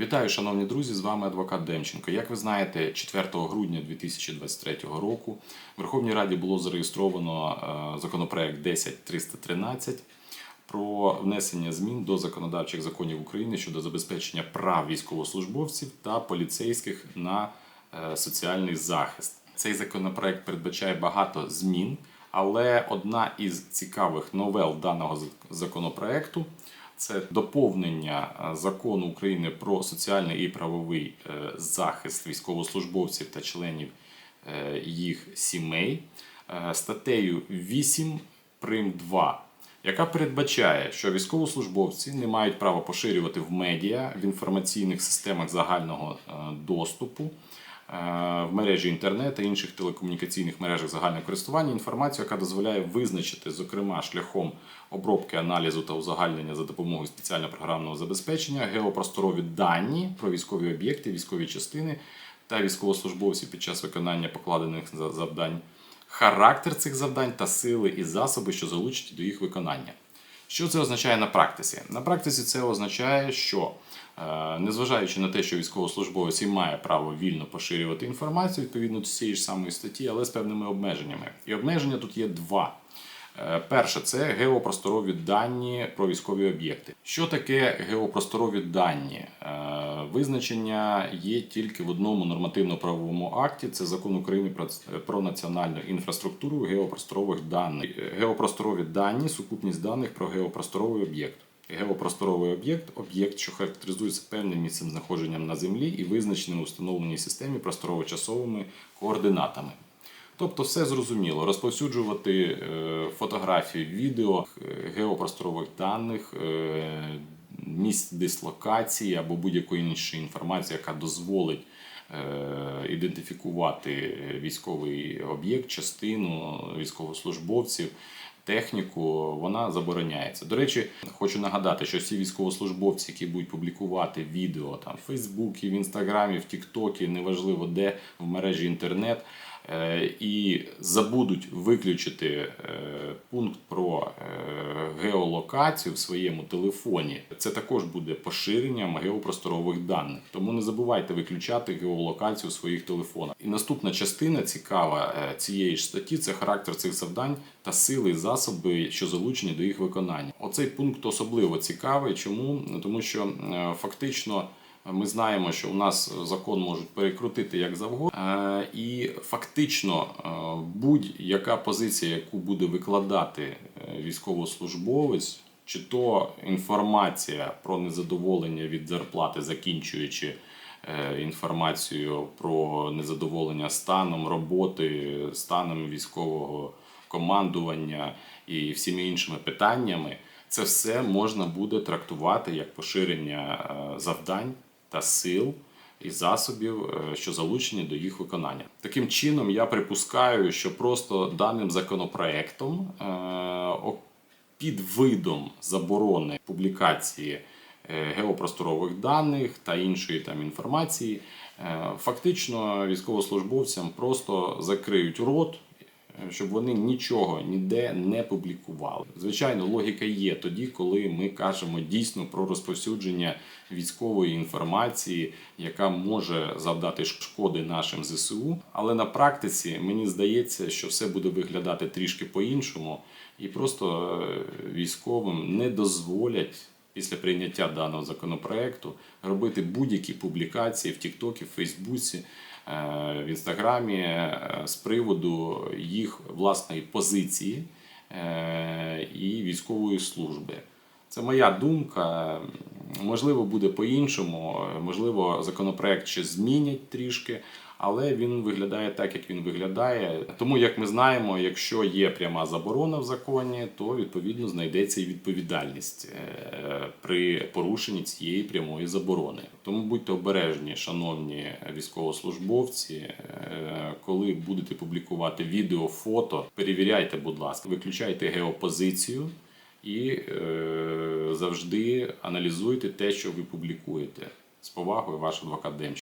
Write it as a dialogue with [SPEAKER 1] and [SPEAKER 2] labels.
[SPEAKER 1] Вітаю, шановні друзі! З вами адвокат Демченко. Як ви знаєте, 4 грудня 2023 року в Верховній Раді було зареєстровано е, законопроект 10313 про внесення змін до законодавчих законів України щодо забезпечення прав військовослужбовців та поліцейських на е, соціальний захист. Цей законопроект передбачає багато змін, але одна із цікавих новел даного законопроекту це доповнення е, закону України про соціальний і правовий е, захист військовослужбовців та членів е, їх сімей статтею 8 прим 2, яка передбачає, що військовослужбовці не мають права поширювати в медіа в інформаційних системах загального доступу. Е, В мережі інтернет та інших телекомунікаційних мережах загального користування інформацію, яка дозволяє визначити, зокрема, шляхом обробки аналізу та узагальнення за допомогою спеціального програмного забезпечення геопросторові дані про військові об'єкти, військові частини та військовослужбовців під час виконання покладених за- завдань, характер цих завдань та сили і засоби, що залучені до їх виконання. Що це означає на практиці? На практиці це означає, що е, незважаючи на те, що військовослужбовець і має право вільно поширювати інформацію відповідно до цієї ж самої статті, але з певними обмеженнями. І обмеження тут є два. Е, Перше це геопросторові дані про військові об'єкти. Що таке геопросторові дані? Е, Визначення є тільки в одному нормативно-правовому акті. Це закон України про, національну інфраструктуру геопросторових даних. Геопросторові дані сукупність даних про геопросторовий об'єкт. Геопросторовий об'єкт об'єкт, що характеризується певним місцем знаходженням на землі і визначеним у встановленій системі просторово-часовими координатами. Тобто все зрозуміло. Розповсюджувати е, фотографії, відео е, геопросторових даних, е, місць дислокації або будь-якої іншої інформації, яка дозволить ідентифікувати військовий об'єкт, частину військовослужбовців. Техніку вона забороняється. До речі, хочу нагадати, що всі військовослужбовці, які будуть публікувати відео там в Фейсбуці, в Інстаграмі, в Тіктокі, неважливо де в мережі інтернет, і забудуть виключити е, пункт про е, геолокацію в своєму телефоні, це також буде поширенням геопросторових даних. Тому не забувайте виключати геолокацію в своїх телефонах. І наступна частина цікава е, цієї ж статті це характер цих завдань та сили і засоби, що залучені до їх виконання. Оцей пункт особливо цікавий. Чому? Тому що е, фактично. Ми знаємо, що у нас закон можуть перекрутити як завгодно, Е, і фактично е, будь-яка позиція, яку буде викладати е, військовослужбовець, чи то інформація про незадоволення від зарплати, закінчуючи е, інформацію про незадоволення станом роботи, станом військового командування і всіми іншими питаннями, це все можна буде трактувати як поширення е, завдань та сил і засобів, е, що залучені до їх виконання. Таким чином, я припускаю, що просто даним законопроектом е, під видом заборони публікації е, геопросторових даних та іншої там інформації, фактично військовослужбовцям просто закриють рот щоб вони нічого ніде не публікували. Звичайно, логіка є тоді, коли ми кажемо дійсно про розповсюдження військової інформації, яка може завдати шкоди нашим ЗСУ. Але на практиці мені здається, що все буде виглядати трішки по-іншому, і просто е, військовим не дозволять. Після прийняття даного законопроекту робити будь-які публікації в Тіктокі, в Фейсбуці, е, в Інстаграмі е, з приводу їх власної позиції е, і військової служби. Це моя думка. Можливо, буде по-іншому, можливо, законопроект ще змінять трішки, але він виглядає так, як він виглядає. Тому, як ми знаємо, якщо є пряма заборона в законі, то відповідно знайдеться і відповідальність е, при порушенні цієї прямої заборони. Тому будьте обережні, шановні військовослужбовці, е, коли будете публікувати відео, фото, перевіряйте, будь ласка, виключайте геопозицію і е, завжди аналізуйте те, що ви публікуєте. З повагою, ваш адвокат Демченко.